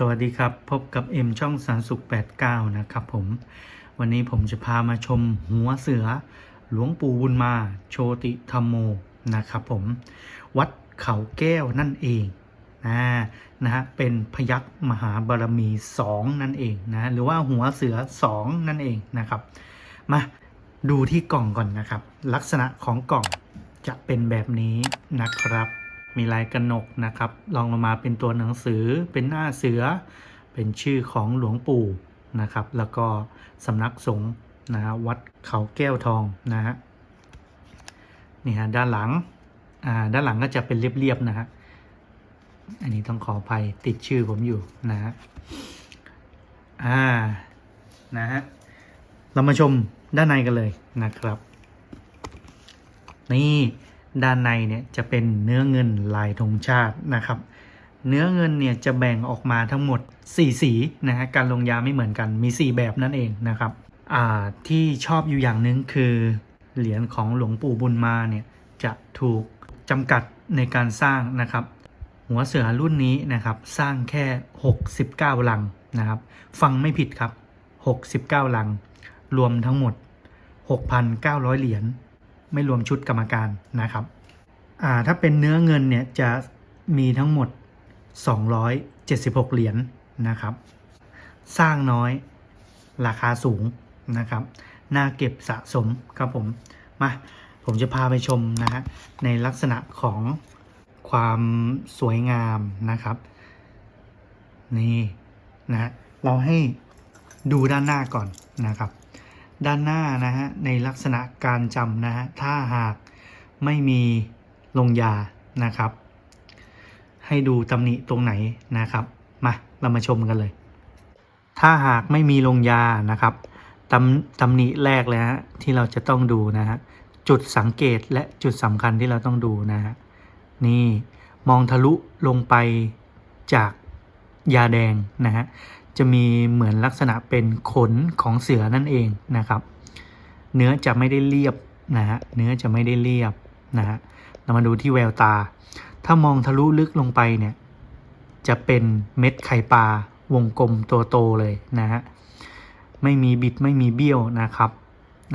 สวัสดีครับ พบกับเอ็มช่องสารสุข 89 นะครับผม วันนี้ผมจะพามาชมหัวเสือ หลวงปู่บุญมา โชติธรรมโมนะครับผม วัดเขาแก้วนั่นเองนะนะฮะเป็นพยัคฆ์มหาบารมี 2 นั่นเองนะหรือว่าหัวเสือ 2 นั่นเองนะครับ มาดูที่กล่องก่อนนะครับ ลักษณะของกล่องจะเป็นแบบนี้นะครับ มีลายกระหนกนะครับลองลงมาเป็นตัวหนังสือเป็นหน้าเสือ เป็นชื่อของหลวงปู่นะครับ แล้วก็สำนักสงฆ์นะฮะวัดเขาแก้วทองนะฮะนี่ฮะด้านหลังอ่าด้านหลังก็จะเป็นเรียบๆนะฮะอันนี้ต้องขออภัยติดชื่อผมอยู่นะฮะอ่านะฮะเรามาชมด้านในกันเลยนะครับ นี่ ด้านในเนี่ยจะเป็นเนื้อเงินลายธงชาตินะครับ เนื้อเงินเนี่ยจะแบ่งออกมาทั้งหมด 4 สีนะฮะการลงยาไม่เหมือนกันมี 4 แบบนั่นเองนะครับที่ชอบอยู่อย่างหนึ่งคือ เหรียญของหลวงปู่บุญมาเนี่ยจะถูกจำกัดในการสร้างนะครับ หัวเสือรุ่นนี้นะครับสร้างแค่ 69 ลังนะครับ ฟังไม่ผิดครับ 69 ลัง รวมทั้งหมด 6,900 เหรียญ ไม่รวมชุดกรรมการนะครับถ้าเป็นเนื้อเงินเนี่ยจะมีทั้งหมด 276 เหรียญนะครับ สร้างน้อยราคาสูงนะครับ น่าเก็บสะสมครับผม มาผมจะพาไปชมนะฮะในลักษณะของความสวยงามนะครับ นี่นะเราให้ดูด้านหน้าก่อนนะครับ ด้านหน้านะฮะในลักษณะการจำนะฮะถ้าหากไม่มีลงยานะครับ ให้ดูตำหนิตรงไหนนะครับมาเรามาชมกันเลย ถ้าหากไม่มีลงยานะครับตำตำหนิแรกเลยฮะที่เราจะต้องดูนะฮะจุดสังเกตและจุดสำคัญที่เราต้องดูนะฮะนี่มองทะลุลงไปจากยาแดงนะฮะ จะมีเหมือนลักษณะเป็นขนของเสือนั่นเองนะครับ เนื้อจะไม่ได้เรียบนะฮะเนื้อจะไม่ได้เรียบนะฮะเรามาดูที่แววตา ถ้ามองทะลุลึกลงไปเนี่ยจะเป็นเม็ดไข่ปลาวงกลมตัวโตเลยนะฮะไม่มีบิดไม่มีเบี้ยวนะครับ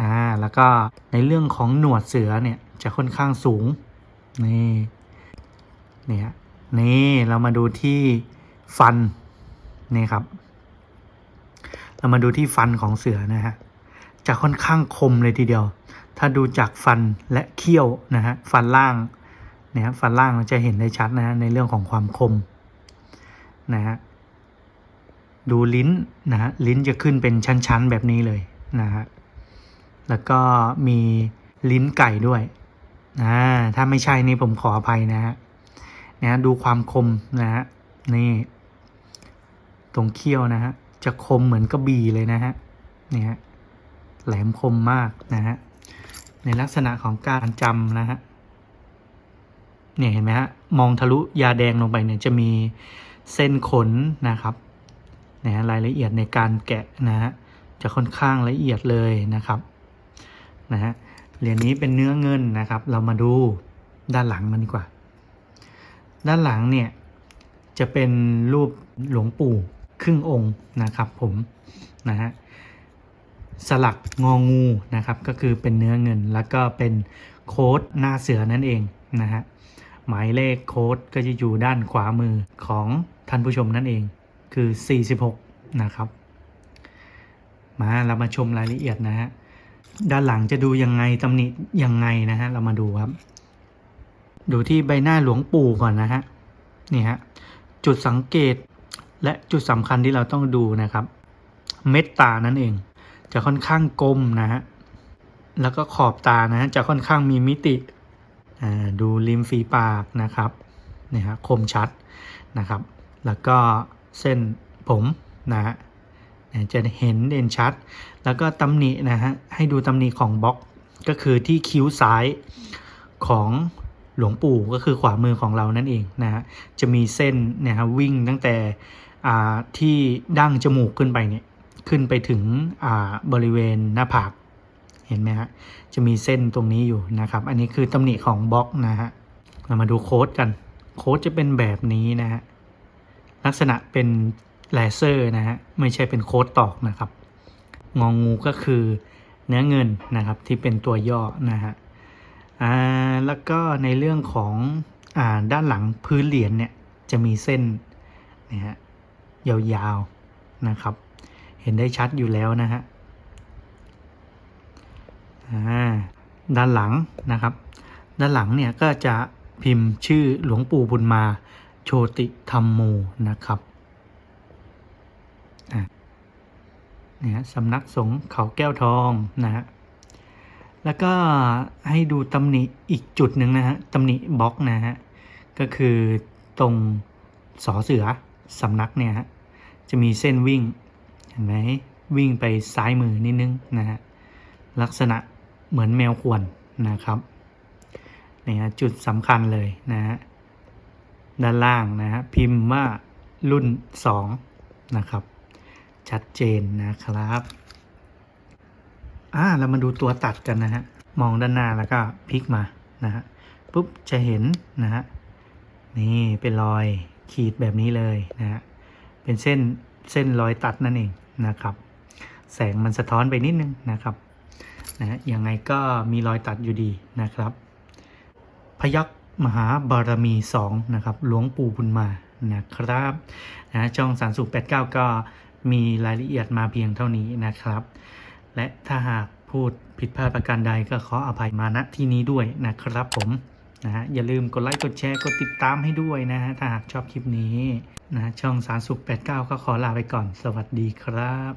อ่าแล้วก็ในเรื่องของหนวดเสือเนี่ยจะค่อนข้างสูงนี่เนี่ยนี่เรามาดูที่ฟันนี่ครับ เรามาดูที่ฟันของเสือนะฮะจะค่อนข้างคมเลยทีเดียว ถ้าดูจากฟันและเขี้ยวนะฮะฟันล่างนี่ยฟันล่างเราจะเห็นได้ชัดนะฮะในเรื่องของความคมนะฮะดูลิ้นนะฮะลิ้นจะขึ้นเป็นชั้นๆแบบนี้เลยนะฮะแล้วก็มีลิ้นไก่ด้วยอ่าถ้าไม่ใช่นี่ผมขออภัยนะฮะนะดูความคมนะฮะนี่ตรงเขี้ยวนะฮะ จะคมเหมือนกระบี่เลยนะฮะเนี่ยฮะแหลมคมมากนะฮะในลักษณะของการจำนะฮะเนี่ยเห็นไหมฮะมองทะลุยาแดงลงไปเนี่ยจะมีเส้นขนนะครับนะฮะรายละเอียดในการแกะนะฮะจะค่อนข้างละเอียดเลยนะครับนะฮะเหรียญนี้เป็นเนื้อเงินนะครับ เรามาดูด้านหลังมันดีกว่า ด้านหลังเนี่ยจะเป็นรูปหลวงปู่ ครึ่งองค์นะครับผมนะฮะสลักงองูนะครับก็คือเป็นเนื้อเงินแล้วก็เป็นโค้ดหน้าเสือนั่นเองนะฮะหมายเลขโค้ดก็จะอยู่ด้านขวามือของท่านผู้ชมนั่นเองคือ 46 นะครับ มาเรามาชมรายละเอียดนะฮะด้านหลังจะดูยังไงตำหนิยังไงนะฮะเรามาดูครับ ดูที่ใบหน้าหลวงปู่ก่อนนะฮะนี่ฮะจุดสังเกต และจุดสำคัญที่เราต้องดูนะครับ เม็ดตานั่นเอง จะค่อนข้างกลมนะฮะแล้วก็ขอบตานะฮะจะค่อนข้างมีมิติดูริมฝีปากนะครับเนี่ยฮะคมชัดนะครับ แล้วก็เส้นผมนะฮะจะเห็นเด่นชัด แล้วก็ตำหนินะฮะให้ดูตำหนิของบล็อกก็คือที่คิ้วซ้ายของหลวงปู่ก็คือขวามือของเรานั่นเองนะฮะจะมีเส้นเนี่ยครับวิ่งตั้งแต่ ที่ดั้งจมูกขึ้นไปเนี่ยขึ้นไปถึงบริเวณหน้าผากเห็นไหมฮะจะมีเส้นตรงนี้อยู่นะครับ อันนี้คือตำหนิของบล็อกนะฮะเรามาดูโค้ดกัน โค้ดจะเป็นแบบนี้นะฮะลักษณะเป็นแลเซอร์นะฮะไม่ใช่เป็นโค้ดตอกนะครับ งองูก็คือเนื้อเงินนะครับที่เป็นตัวย่อนะฮะอ่าแล้วก็ในเรื่องของอ่าด้านหลังพื้นเหรียญเนี่ยจะมีเส้นนะฮะ ยาวๆนะครับ เห็นได้ชัดอยู่แล้วนะฮะอ่าด้านหลังนะครับ ด้านหลังเนี่ยก็จะพิมพ์ชื่อหลวงปู่บุญมาโชติธรรมโมนะครับอะเนี่ยสำนักสงฆ์เขาแก้วทองนะฮะ แล้วก็ให้ดูตำหนิอีกจุดหนึ่งนะฮะตำหนิบล็อกนะฮะ ก็คือตรงสอเสือสำนักเนี่ยฮะ จะมีเส้นวิ่ง เห็นไหมวิ่งไปซ้ายมือนิดนึงนะฮะลักษณะเหมือนแมวข่วนนะครับนี่ฮะจุดสำคัญเลยนะฮะด้านล่างนะฮะพิมพ์ว่ารุ่น 2 นะครับ ชัดเจนนะครับอ่าเรามาดูตัวตัดกันนะฮะมองด้านหน้าแล้วก็พลิกมานะฮะปุ๊บจะเห็นนะฮะนี่เป็นรอยขีดแบบนี้เลยนะฮะ เป็นเส้นเส้นรอยตัดนั่นเองนะครับ แสงมันสะท้อนไปนิดนึงนะครับนะยังไงก็มีรอยตัดอยู่ดีนะครับ พยักมหาบารมี2นะครับหลวงปู่บุญมานะครับนะช่องสารสุข89 ก็มีรายละเอียดมาเพียงเท่านี้นะครับ และถ้าหากพูดผิดพลาดประการใดก็ขออภัยมาณที่นี้ด้วยนะครับผม นะฮะอย่าลืมกดไลค์กดแชร์กดติดตามให้ด้วยนะฮะถ้าหากชอบคลิปนี้นะช่องสารสุข 89 ก็ขอลาไปก่อน สวัสดีครับ